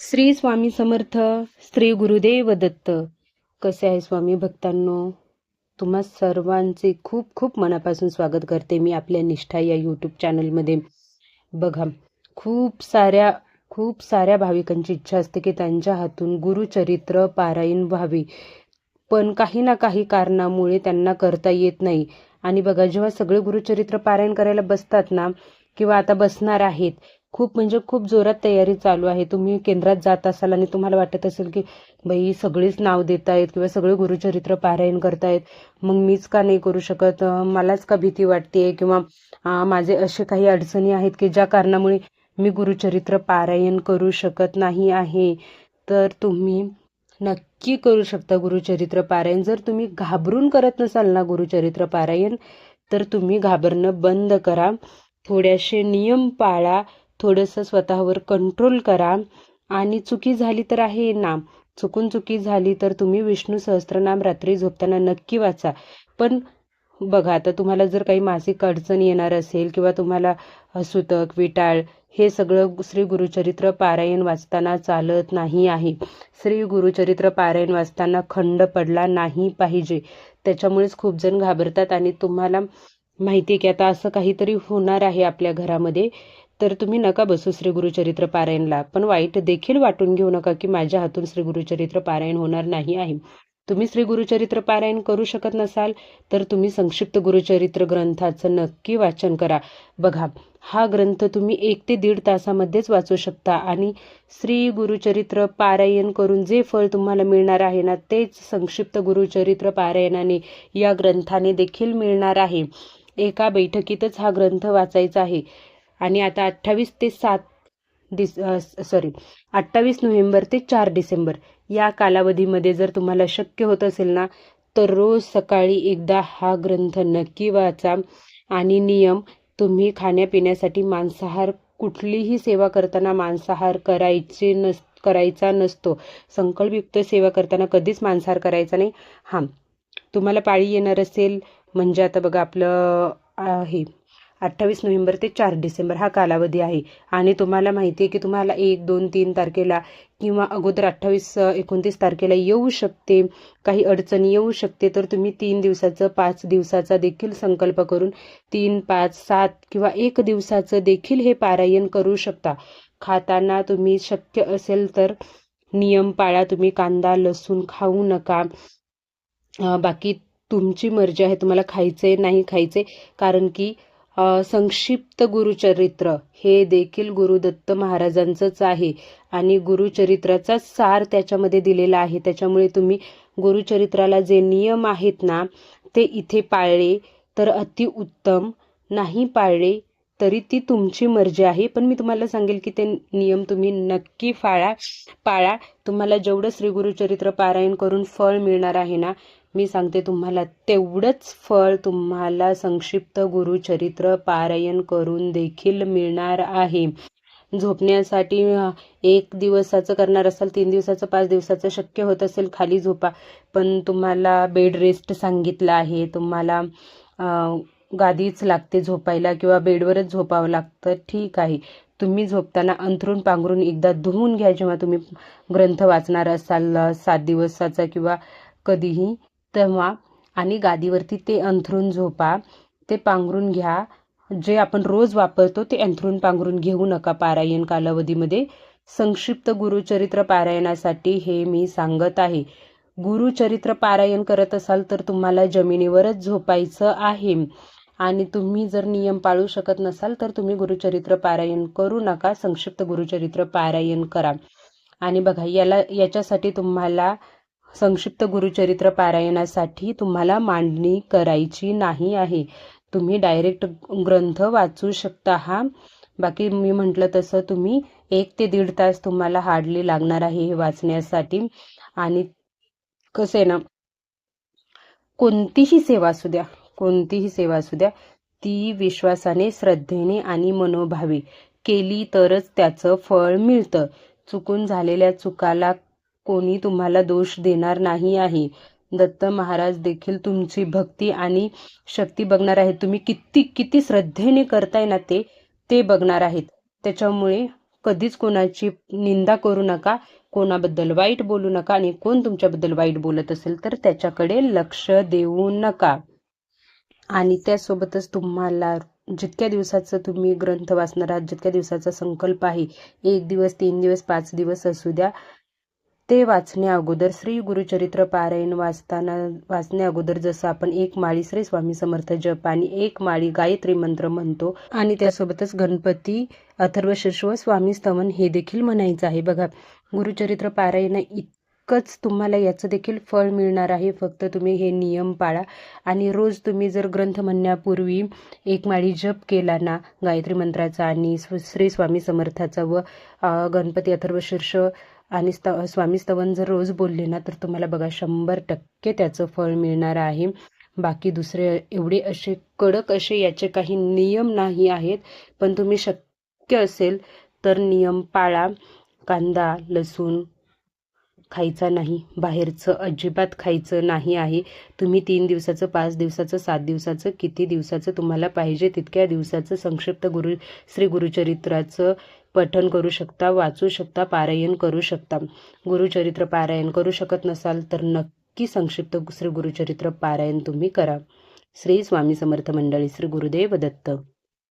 श्री स्वामी समर्थ श्री गुरुदेव दत्त. कसे आहे स्वामी भक्तांनो? तुम्हा सर्वांचे खूप खूप मनापासून स्वागत करते मी आपल्या निष्ठा या यूट्यूब चॅनलमध्ये बघा खूप साऱ्या खूप साऱ्या भाविकांची इच्छा असते की त्यांच्या हातून गुरुचरित्र पारायण व्हावे. पण काही ना काही कारणामुळे त्यांना करता येत नाही. आणि बघा जेव्हा सगळे गुरुचरित्र पारायण करायला बसतात ना किंवा आता बसणार आहेत खूप म्हणजे खूप जोरात तयारी चालू आहे. तुम्ही केंद्रात जात असाल आणि तुम्हाला वाटत असेल की बाई सगळीच नाव देत आहेत किंवा सगळे गुरुचरित्र पारायण करतायत मग मीच का नाही करू शकत? मलाच का भीती वाटते किंवा माझे असे काही अडचणी आहेत की ज्या कारणामुळे मी गुरुचरित्र पारायण करू शकत नाही आहे? तर तुम्ही नक्की करू शकता गुरुचरित्र पारायण. जर तुम्ही घाबरून करत नसाल ना गुरुचरित्र पारायण तर तुम्ही घाबरणं बंद करा. थोडेसे नियम पाळा. थोडंसं स्वतःवर कंट्रोल करा. आणि चुकी झाली तर आहे ना चुकून चुकी झाली तर तुम्ही विष्णू सहस्त्रनाम रात्री झोपताना नक्की वाचा. पण बघा आता तुम्हाला जर काही मासिक अडचण येणार असेल किंवा तुम्हाला सुतक विटाळ हे सगळं श्री गुरुचरित्र पारायण वाचताना चालत नाही आहे. श्री गुरुचरित्र पारायण वाचताना खंड पडला नाही पाहिजे. त्याच्यामुळेच खूप जण घाबरतात आणि तुम्हाला माहिती आहे की आता असं काहीतरी होणार आहे आपल्या घरामध्ये. तर तुम्ही नका बसू श्री गुरुचरित्र पारायणला. पण वाईट देखील वाटून घेऊ नका की माझ्या हातून श्री गुरुचरित्र पारायण होणार नाही आहे. तुम्ही श्री गुरुचरित्र पारायण करू शकत नसाल तर तुम्ही संक्षिप्त गुरुचरित्र ग्रंथाचं नक्की वाचन करा. बघा हा ग्रंथ तुम्ही एक ते दीड तासामध्येच वाचू शकता आणि श्री गुरुचरित्र पारायण करून जे फळ तुम्हाला मिळणार आहे ना तेच संक्षिप्त गुरुचरित्र पारायणाने या ग्रंथाने देखील मिळणार आहे. एका बैठकीतच हा ग्रंथ वाचायचा आहे. आणि आता अठ्ठावीस ते सात डिस सॉरी अठ्ठावीस नोव्हेंबर ते चार डिसेंबर या कालावधीमध्ये जर तुम्हाला शक्य होत असेल ना तर रोज सकाळी एकदा हा ग्रंथ नक्की वाचा आणि नियम तुम्ही खाण्यापिण्यासाठी मांसाहार कुठलीही सेवा करताना मांसाहार करायचे नस करायचा नसतो. संकल्पयुक्त सेवा करताना कधीच मांसाहार करायचा नाही. हां तुम्हाला पाळी येणार असेल म्हणजे आता बघा आपलं आहे अठ्ठावीस नोव्हेंबर ते चार डिसेंबर हा कालावधी आहे. आणि तुम्हाला माहिती आहे की तुम्हाला एक दोन तीन तारखेला किंवा अगोदर अठ्ठावीस एकोणतीस तारखेला येऊ शकते. काही अडचणी येऊ शकते तर तुम्ही तीन दिवसाचं पाच दिवसाचा देखील संकल्प करून तीन पाच सात किंवा एक दिवसाचं देखील हे पारायण करू शकता. खाताना तुम्ही शक्य असेल तर नियम पाळा तुम्ही कांदा लसूण खाऊ नका. बाकी तुमची मर्जी आहे तुम्हाला खायचे नाही खायचे कारण की संक्षिप्त गुरुचरित्र. हे देखील गुरुदत्त महाराजांचंच आहे आणि गुरुचरित्राचा सार त्याच्यामध्ये दिलेला आहे. त्याच्यामुळे तुम्ही गुरुचरित्राला जे नियम आहेत ना ते इथे पाळले तर अतिउत्तम नाही पाळले तरी ती तुमची मर्जी आहे. पण मी तुम्हाला सांगेल की ते नियम तुम्ही नक्की फाळा पाळा. तुम्हाला जेवढं श्री गुरुचरित्र पारायण करून फळ मिळणार आहे ना मी सांगते तुम्हाला तेवढंच फळ तुम्हाला संक्षिप्त गुरुचरित्र पारायण करून देखील मिळणार आहे. झोपण्यासाठी एक दिवसाचं करणार असाल तीन दिवसाचं पाच दिवसाचं शक्य होत असेल खाली झोपा. पण तुम्हाला बेड रेस्ट सांगितलं आहे तुम्हाला गादीच लागते झोपायला किंवा बेडवरच झोपावं लागतं ठीक आहे. तुम्ही झोपताना अंथरून पांघरून एकदा धुवून घ्या जेव्हा तुम्ही ग्रंथ वाचणार असाल सात दिवसाचा किंवा कधीही. तेव्हा आणि गादीवरती ते अंथरून झोपा ते पांघरून घ्या. जे आपण रोज वापरतो ते अंथरून पांघरून घेऊ नका पारायण कालावधीमध्ये. संक्षिप्त गुरुचरित्र पारायणासाठी हे मी सांगत आहे. गुरुचरित्र पारायण करत असाल तर तुम्हाला जमिनीवरच झोपायचं आहे. आणि तुम्ही जर नियम पाळू शकत नसाल तर तुम्ही गुरुचरित्र पारायण करू नका. संक्षिप्त गुरुचरित्र पारायण करा. आणि बघा याला याच्यासाठी तुम्हाला संक्षिप्त गुरुचरित्र पारायणासाठी तुम्हाला मांडणी करायची नाही आहे. तुम्ही डायरेक्ट ग्रंथ वाचू शकता हा. बाकी मी म्हटलं तसं तुम्ही एक ते दीड तास तुम्हाला हार्डली लागणार आहे हे वाचण्यासाठी. आणि कसं आहे ना कोणतीही सेवा असू द्या कोणतीही सेवा असू द्या ती विश्वासाने श्रद्धेने आणि मनोभावे केली तरच त्याचं फळ मिळतं. चुकून झालेल्या चुकाला कोणी तुम्हाला दोष देणार नाही आहे. दत्त महाराज देखील तुमची भक्ती आणि शक्ती बघणार आहेत. तुम्ही किती किती श्रद्धेने करताय ना ते ते बघणार आहेत. त्याच्यामुळे कधीच कोणाची निंदा करू नका कोणाबद्दल वाईट बोलू नका आणि कोण तुमच्याबद्दल वाईट बोलत असेल तर त्याच्याकडे लक्ष देऊ नका. आणि त्यासोबतच तुम्हाला जितक्या दिवसाचं तुम्ही ग्रंथ वाचणार आहात जितक्या दिवसाचा संकल्प आहे एक दिवस तीन दिवस पाच दिवस असू द्या ते वाचण्या अगोदर श्री गुरुचरित्र पारायण वाचताना वाचण्या अगोदर जसं आपण एक माळी श्री स्वामी समर्थ जप आणि एक माळी गायत्री मंत्र म्हणतो आणि त्यासोबतच गणपती अथर्व शीर्ष व स्वामी स्तवन हे देखील म्हणायचं आहे. बघा गुरुचरित्र पारायण इतकंच तुम्हाला याचं देखील फळ मिळणार आहे. फक्त तुम्ही हे नियम पाळा आणि रोज तुम्ही जर ग्रंथ म्हणण्यापूर्वी एक माळी जप केला ना गायत्री मंत्राचा आणि श्री स्वामी समर्थाचा व गणपती अथर्व शीर्ष आणि स्त स्वामी स्तवन जर रोज बोलले ना तर तुम्हाला बघा शंभर टक्के त्याचं फळ मिळणार आहे. बाकी दुसरे एवढे असे कडक असे याचे काही नियम नाही आहेत. पण तुम्ही शक्य असेल तर नियम पाळा. कांदा लसूण खायचा नाही. बाहेरचं अजिबात खायचं नाही आहे. तुम्ही तीन दिवसाचं पाच दिवसाचं सात दिवसाचं किती दिवसाचं तुम्हाला पाहिजे तितक्या दिवसाचं संक्षिप्त गुरु श्री गुरुचरित्राचं पठण करू शकता वाचू शकता पारायण करू शकता. गुरुचरित्र पारायण करू शकत नसाल तर नक्की संक्षिप्त श्री गुरुचरित्र पारायण तुम्ही करा. श्री स्वामी समर्थ मंडळी श्री गुरुदेव दत्त.